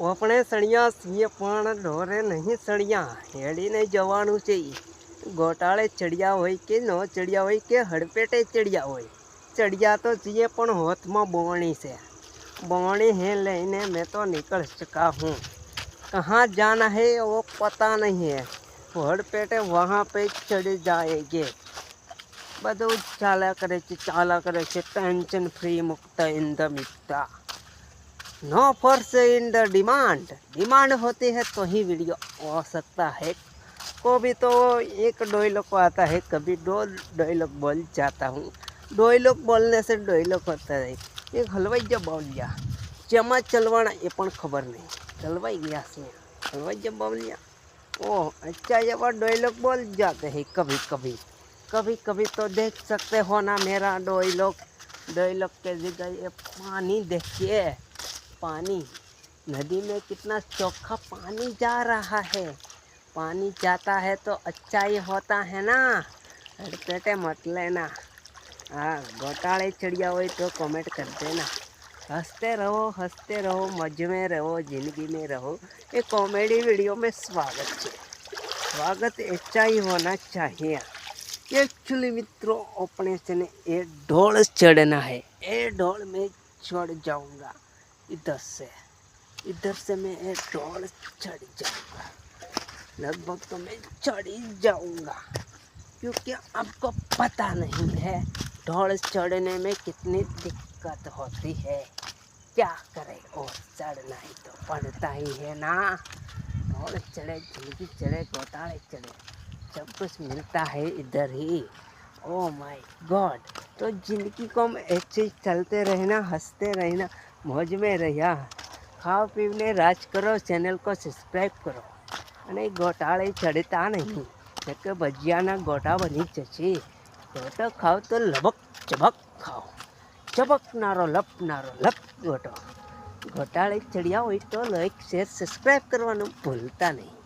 अपने सड़िया सीए पान डोरे नहीं सड़िया हेड़ी नहीं जवा गोटाड़े चढ़िया हो न चढ़िया हो हड़पेटे चढ़िया हो चढ़िया तो सीए पर हाथ में बोवणी से बोवणी है लैने मैं तो निकल चुका हूँ। कहाँ जाना है वो पता नहीं है। हड़पेटे वहाँ पे चढ़ जाएँगे। बदू चाला करे चाला करे टेंशन फ्री मुक्त इंदमिकता no force in the demand demand होती है तो ही वीडियो हो सकता है। को भी तो एक डोयलोग को आता है, कभी दो डोयलोग बोल जाता हूँ। डोयलोग बोलने से डोयलोग होता है। एक हलवाई जब बोल गया जमा चलवाना, ये पण खबर नहीं। चलवाई गया से हलवाई जब बोल गया ओह अच्छा ये वो डोयलोग बोल जाते हैं कभी कभी। कभी कभी तो देख सकते हो ना मेरा डोयलोग डोयलोग के जगह ये पानी देखिए। पानी। नदी में कितना चोखा पानी जा रहा है। पानी जाता है तो अच्छा ही होता है ना। हड़पेटे मत लेना। हाँ घोटाले चिड़िया हुई तो कमेंट कर देना। हँसते रहो हँसते रहो, मज़े में रहो, ज़िंदगी में रहो। ये कॉमेडी वीडियो में स्वागत है। स्वागत ऐसा ही होना चाहिए। एक्चुअली मित्रों, अपने से ने ये ढोल चढ़ना है। ये ढोल में चढ़ जाऊँगा। इधर से इधर से मैं ढोल चढ़ जाऊँगा। लगभग तो मैं चढ़ ही जाऊँगा, क्योंकि आपको पता नहीं है ढोल चढ़ने में कितनी दिक्कत होती है। क्या करे? और चढ़ना ही तो पड़ता ही है ना। ढोल चढ़े, ज़िंदगी चढ़े, घोटाले चढ़े, सब कुछ मिलता है इधर ही। ओ माय गॉड तो ज़िंदगी को हम ऐसे चलते रहना, हँसते रहना મોજ મેં રહ્યા. ખાવ પીવને રાજ કરો ચેનલ કો સબસ્ક્રાઈબ કરો. અને ગોટાળે ચડતા નહીં. કે ભજીયાના ગોટા બની જશે. ગોટો ખાઓ તો લબક ચબક ખાઓ ચબકનારો લપનારો લપ ગોટો. ગોટાળે ચડ્યા હોય તો લાઈક શેર સબસ્ક્રાઈબ કરવાનું ભૂલતા નહીં.